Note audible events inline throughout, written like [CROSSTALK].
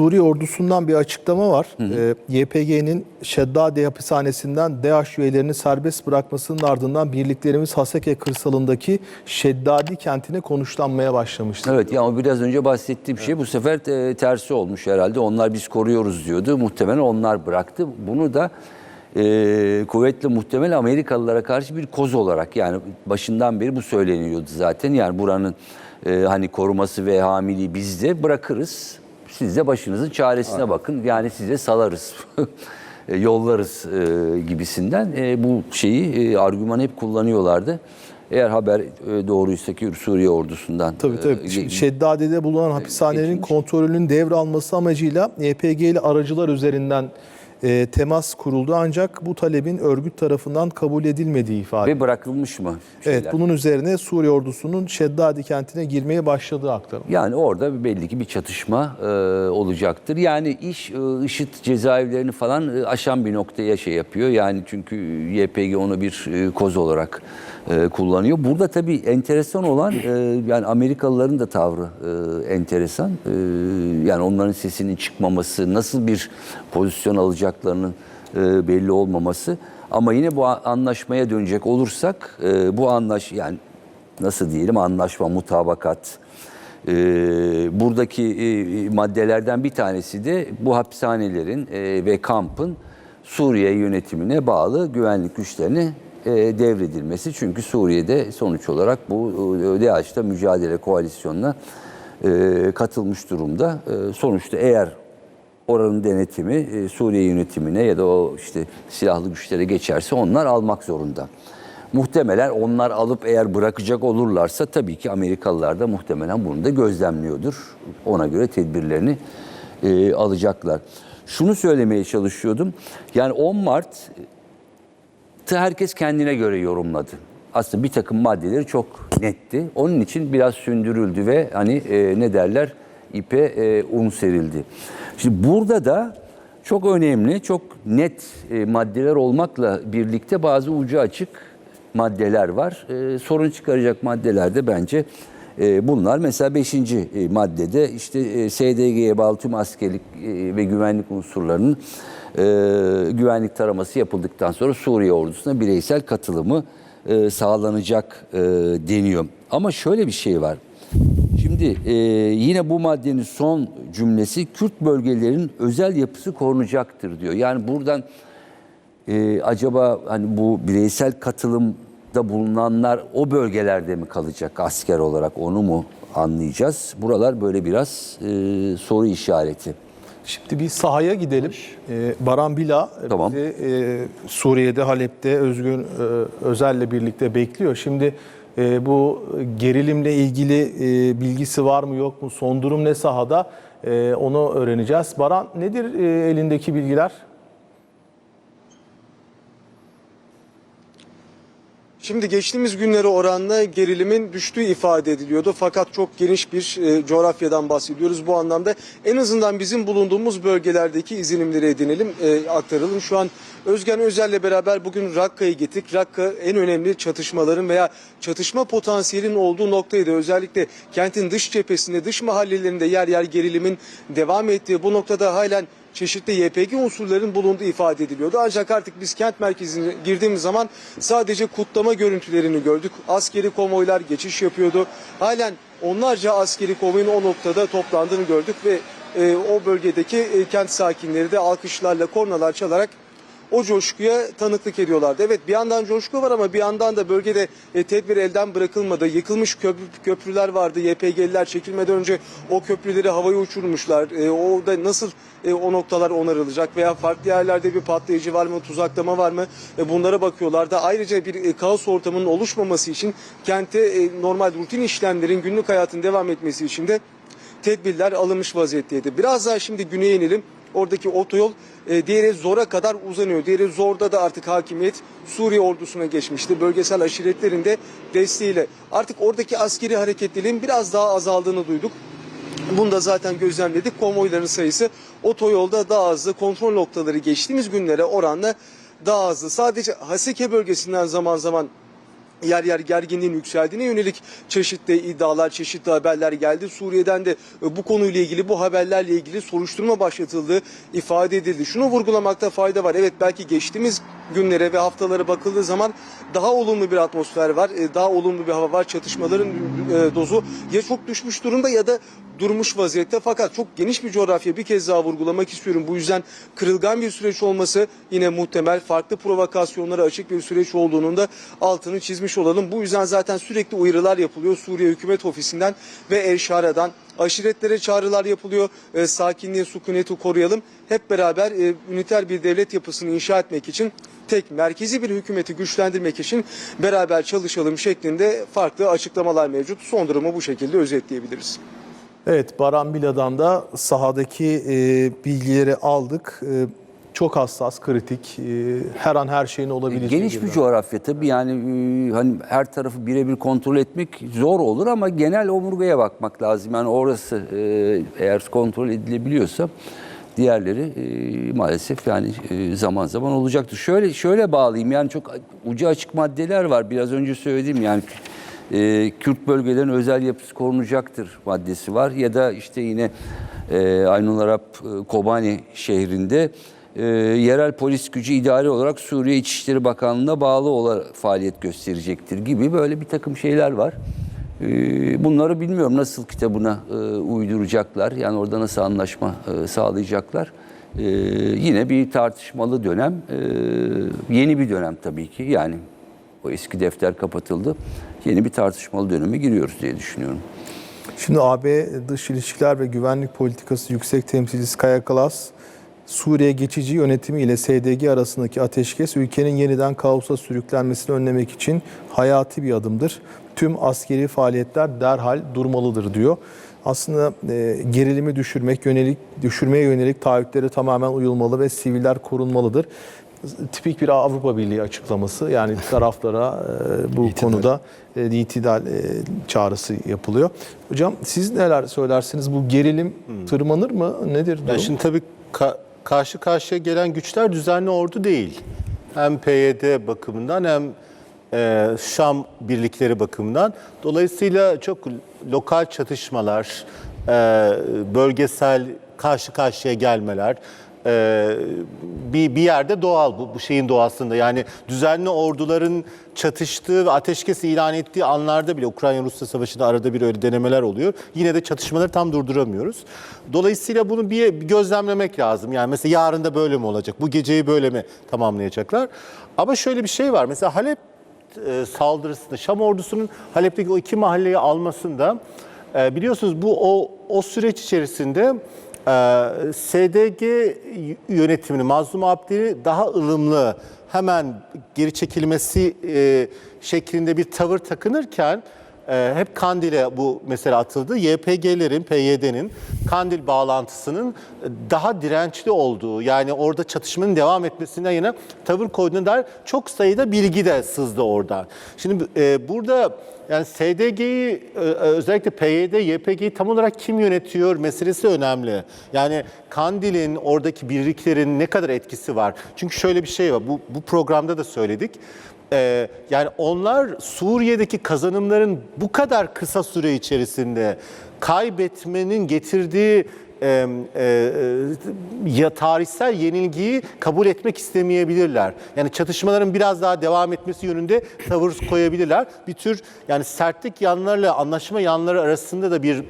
Suriye ordusundan bir açıklama var. Ee, YPG'nin Şeddadi hapishanesinden DAEŞ üyelerini serbest bırakmasının ardından birliklerimiz Haseke kırsalındaki Şeddadi kentine konuşlanmaya başlamıştı. Evet ya o biraz önce bahsettiğim şey bu sefer e, tersi olmuş herhalde. Onlar biz koruyoruz diyordu. Muhtemelen onlar bıraktı. Bunu da e, kuvvetle muhtemel Amerikalılara karşı bir koz olarak yani başından beri bu söyleniyordu zaten. Yani buranın e, hani koruması ve hamiliği bizde bırakırız. Siz de başınızın çaresine bakın. Yani size salarız. [LAUGHS] e, yollarız e, gibisinden e, bu şeyi e, argüman hep kullanıyorlardı. Eğer haber e, doğruysa ki Suriye ordusundan Tabii tabii. e, Şimdi Şeddadi'de bulunan hapishanelerin geçilmiş. kontrolünün devralması amacıyla YPG ile aracılar üzerinden e, temas kuruldu ancak bu talebin örgüt tarafından kabul edilmediği ifade. ve bırakılmış mı? şeyler? Evet, bunun üzerine Suriye ordusunun Şeddadi kentine girmeye başladığı aktarıldı. Yani orada belli ki bir çatışma e, olacaktır. Yani iş e, IŞİD cezaevlerini falan e, aşan bir noktaya şey yapıyor. Yani çünkü YPG onu bir e, koz olarak e, kullanıyor. Burada tabii enteresan olan e, yani Amerikalıların da tavrı e, enteresan. E, yani onların sesinin çıkmaması, nasıl bir pozisyon alacaklarının e, belli olmaması. Ama yine bu anlaşmaya dönecek olursak e, bu anlaş yani nasıl diyelim anlaşma, mutabakat, ee, buradaki e, maddelerden bir tanesi de bu hapishanelerin e, ve kampın Suriye yönetimine bağlı güvenlik güçlerine e, devredilmesi. Çünkü Suriye'de sonuç olarak bu e, DAEŞ'te mücadele koalisyonuna e, katılmış durumda. E, sonuçta eğer oranın denetimi e, Suriye yönetimine ya da o işte silahlı güçlere geçerse onlar almak zorunda. Muhtemelen onlar alıp eğer bırakacak olurlarsa tabii ki Amerikalılar da muhtemelen bunu da gözlemliyordur. Ona göre tedbirlerini e, alacaklar. Şunu söylemeye çalışıyordum. Yani 10 Mart herkes kendine göre yorumladı. Aslında bir takım maddeleri çok netti. Onun için biraz sündürüldü ve hani e, ne derler ipe e, un serildi. Şimdi burada da çok önemli, çok net e, maddeler olmakla birlikte bazı ucu açık maddeler var. E, sorun çıkaracak maddeler de bence e, bunlar. Mesela 5. maddede işte e, SDG'ye bağlı tüm askerlik e, ve güvenlik unsurlarının e, güvenlik taraması yapıldıktan sonra Suriye ordusuna bireysel katılımı e, sağlanacak e, deniyor. Ama şöyle bir şey var. Şimdi e, yine bu maddenin son cümlesi Kürt bölgelerinin özel yapısı korunacaktır diyor. Yani buradan e, acaba hani bu bireysel katılımda bulunanlar o bölgelerde mi kalacak asker olarak onu mu anlayacağız? Buralar böyle biraz e, soru işareti. Şimdi bir sahaya gidelim. Ee, Baran Bila e, Tamam. bizi e, Suriye'de, Halep'te Özgün e, Özel'le birlikte bekliyor. Şimdi e, bu gerilimle ilgili e, bilgisi var mı yok mu? Son durum ne sahada? E, onu öğreneceğiz. Baran nedir e, elindeki bilgiler? Şimdi geçtiğimiz günlere oranla gerilimin düştüğü ifade ediliyordu. Fakat çok geniş bir e, coğrafyadan bahsediyoruz. Bu anlamda en azından bizim bulunduğumuz bölgelerdeki izlenimleri edinelim, e, aktaralım. Şu an Özgen Özel'le beraber bugün Rakka'ya gittik. Rakka en önemli çatışmaların veya çatışma potansiyelinin olduğu noktaydı. Özellikle kentin dış cephesinde, dış mahallelerinde yer yer gerilimin devam ettiği bu noktada halen çeşitli YPG unsurların bulunduğu ifade ediliyordu. Ancak artık biz kent merkezine girdiğimiz zaman sadece kutlama görüntülerini gördük. Askeri konvoylar geçiş yapıyordu. Halen onlarca askeri konvoyun o noktada toplandığını gördük ve e, o bölgedeki e, kent sakinleri de alkışlarla, kornalar çalarak o coşkuya tanıklık ediyorlardı. Evet bir yandan coşku var ama bir yandan da bölgede e, tedbir elden bırakılmadı. Yıkılmış köprü, köprüler vardı. YPG'liler çekilmeden önce o köprüleri havaya uçurmuşlar. E, orada nasıl e, o noktalar onarılacak veya farklı yerlerde bir patlayıcı var mı, tuzaklama var mı? E, bunlara bakıyorlardı. Ayrıca bir e, kaos ortamının oluşmaması için kente e, normal rutin işlemlerin günlük hayatın devam etmesi için de tedbirler alınmış vaziyetteydi. Biraz daha şimdi güneye inelim. Oradaki otoyol e, diğeri Zor'a kadar uzanıyor. Diğeri Zor'da da artık hakimiyet Suriye ordusuna geçmişti. Bölgesel aşiretlerin de desteğiyle. Artık oradaki askeri hareketliliğin biraz daha azaldığını duyduk. Bunu da zaten gözlemledik. Konvoyların sayısı otoyolda daha azdı. Kontrol noktaları geçtiğimiz günlere oranla daha azdı. Sadece Haseke bölgesinden zaman zaman yer yer gerginliğin yükseldiğine yönelik çeşitli iddialar, çeşitli haberler geldi. Suriye'den de e, bu konuyla ilgili, bu haberlerle ilgili soruşturma başlatıldığı ifade edildi. Şunu vurgulamakta fayda var. Evet belki geçtiğimiz günlere ve haftalara bakıldığı zaman daha olumlu bir atmosfer var, e, daha olumlu bir hava var. Çatışmaların e, dozu ya çok düşmüş durumda ya da durmuş vaziyette. Fakat çok geniş bir coğrafya bir kez daha vurgulamak istiyorum. Bu yüzden kırılgan bir süreç olması yine muhtemel. Farklı provokasyonlara açık bir süreç olduğunun da altını çizmiş olalım. Bu yüzden zaten sürekli uyarılar yapılıyor Suriye Hükümet Ofisi'nden ve El. Aşiretlere çağrılar yapılıyor. E, sakinliği, sükuneti koruyalım. Hep beraber e, üniter bir devlet yapısını inşa etmek için tek merkezi bir hükümeti güçlendirmek için beraber çalışalım şeklinde farklı açıklamalar mevcut. Son durumu bu şekilde özetleyebiliriz. Evet, Baran Bila'dan da sahadaki e, bilgileri aldık. E, çok hassas, kritik, e, her an her şeyin olabileceği Geniş bir bir coğrafya tabii yani e, hani her tarafı birebir kontrol etmek zor olur ama genel omurgaya bakmak lazım. Yani orası e, eğer kontrol edilebiliyorsa diğerleri e, maalesef yani e, zaman zaman olacaktır. Şöyle şöyle bağlayayım yani çok ucu açık maddeler var. Biraz önce söylediğim yani e, Kürt bölgelerin özel yapısı korunacaktır maddesi var ya da işte yine e, Aynul Arap e, Kobani şehrinde e, yerel polis gücü idari olarak Suriye İçişleri Bakanlığı'na bağlı olarak faaliyet gösterecektir gibi böyle bir takım şeyler var. E, bunları bilmiyorum nasıl kitabına e, uyduracaklar yani orada nasıl anlaşma e, sağlayacaklar. E, yine bir tartışmalı dönem, e, yeni bir dönem tabii ki yani o eski defter kapatıldı. Yeni bir tartışmalı döneme giriyoruz diye düşünüyorum. Şimdi AB Dış İlişkiler ve Güvenlik Politikası Yüksek Temsilcisi Kaya Kalas, Suriye geçici yönetimi ile SDG arasındaki ateşkes ülkenin yeniden kaosa sürüklenmesini önlemek için hayati bir adımdır. Tüm askeri faaliyetler derhal durmalıdır diyor. Aslında e, gerilimi düşürmek yönelik düşürmeye yönelik taahhütlere tamamen uyulmalı ve siviller korunmalıdır. Tipik bir Avrupa Birliği açıklaması. Yani [LAUGHS] taraflara e, bu konuda e, itidal e, çağrısı yapılıyor. Hocam siz neler söylersiniz? Bu gerilim tırmanır mı? Nedir durum? Ya şimdi tabii karşı karşıya gelen güçler düzenli ordu değil. Hem PYD bakımından hem e, Şam birlikleri bakımından. Dolayısıyla çok lokal çatışmalar, e, bölgesel karşı karşıya gelmeler e, bir, bir yerde doğal bu, bu şeyin doğasında. Yani düzenli orduların çatıştığı ve ateşkes ilan ettiği anlarda bile Ukrayna-Rusya savaşında arada bir öyle denemeler oluyor. Yine de çatışmaları tam durduramıyoruz. Dolayısıyla bunu bir, gözlemlemek lazım. Yani mesela yarın da böyle mi olacak? Bu geceyi böyle mi tamamlayacaklar? Ama şöyle bir şey var. Mesela Halep e, saldırısında Şam ordusunun Halep'teki o iki mahalleyi almasında e, biliyorsunuz bu o o süreç içerisinde e, SDG yönetimini Mazlum Abdi'ni daha ılımlı hemen geri çekilmesi e, şeklinde bir tavır takınırken e, hep Kandil'e bu mesele atıldı. YPG'lerin, PYD'nin Kandil bağlantısının daha dirençli olduğu yani orada çatışmanın devam etmesinden yana tavır koyduğuna dair çok sayıda bilgi de sızdı oradan. Şimdi e, burada yani SDG'yi e, özellikle PYD, YPG'yi tam olarak kim yönetiyor meselesi önemli. Yani Kandil'in oradaki birliklerin ne kadar etkisi var? Çünkü şöyle bir şey var. Bu, bu programda da söyledik. Ee, yani onlar Suriye'deki kazanımların bu kadar kısa süre içerisinde kaybetmenin getirdiği e, e, ya tarihsel yenilgiyi kabul etmek istemeyebilirler. Yani çatışmaların biraz daha devam etmesi yönünde tavır koyabilirler. Bir tür yani sertlik yanlarla anlaşma yanları arasında da bir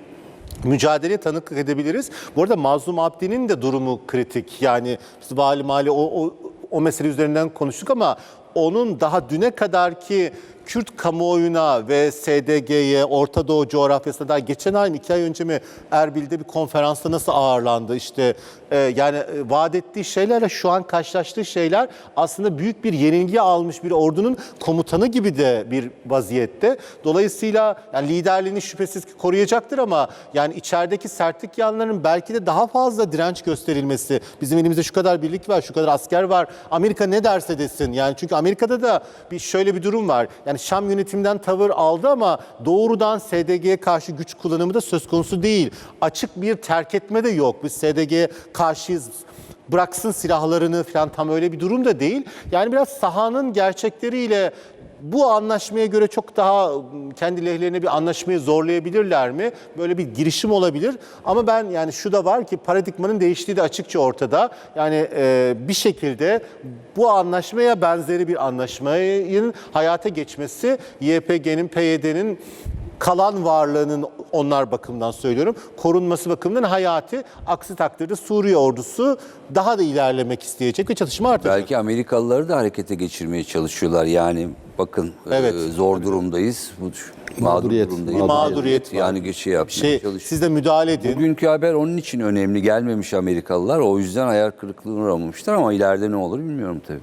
mücadele tanıklık edebiliriz. Bu arada Mazlum Abdi'nin de durumu kritik. Yani biz Vali Mali o, o, o mesele üzerinden konuştuk ama onun daha düne kadar ki Kürt kamuoyuna ve SDG'ye, Orta Doğu coğrafyasına daha geçen ay iki ay önce mi Erbil'de bir konferansta nasıl ağırlandı? İşte e, yani e, vaat ettiği şeylerle şu an karşılaştığı şeyler aslında büyük bir yenilgi almış bir ordunun komutanı gibi de bir vaziyette. Dolayısıyla yani liderliğini şüphesiz ki koruyacaktır ama yani içerideki sertlik yanlarının belki de daha fazla direnç gösterilmesi. Bizim elimizde şu kadar birlik var, şu kadar asker var. Amerika ne derse desin. Yani çünkü Amerika'da da bir şöyle bir durum var. Yani Şam yönetiminden tavır aldı ama doğrudan SDG'ye karşı güç kullanımı da söz konusu değil. Açık bir terk etme de yok. Biz SDG'ye karşıyız bıraksın silahlarını falan tam öyle bir durum da değil. Yani biraz sahanın gerçekleriyle bu anlaşmaya göre çok daha kendi lehlerine bir anlaşmayı zorlayabilirler mi? Böyle bir girişim olabilir. Ama ben yani şu da var ki paradigmanın değiştiği de açıkça ortada. Yani e, bir şekilde bu anlaşmaya benzeri bir anlaşmanın hayata geçmesi YPG'nin, PYD'nin kalan varlığının onlar bakımından söylüyorum korunması bakımından hayati aksi takdirde Suriye ordusu daha da ilerlemek isteyecek ve çatışma artacak. Belki Amerikalıları da harekete geçirmeye çalışıyorlar. Yani bakın Evet. e, zor durumdayız. Bu mağdur Mağduriyet, durumdayız. mağduriyet var. Yani şey yapmaya şey çalışıyor. siz de müdahale edin. Bugünkü haber onun için önemli gelmemiş Amerikalılar. O yüzden hayal kırıklığına uğramamışlar ama ileride ne olur bilmiyorum tabii.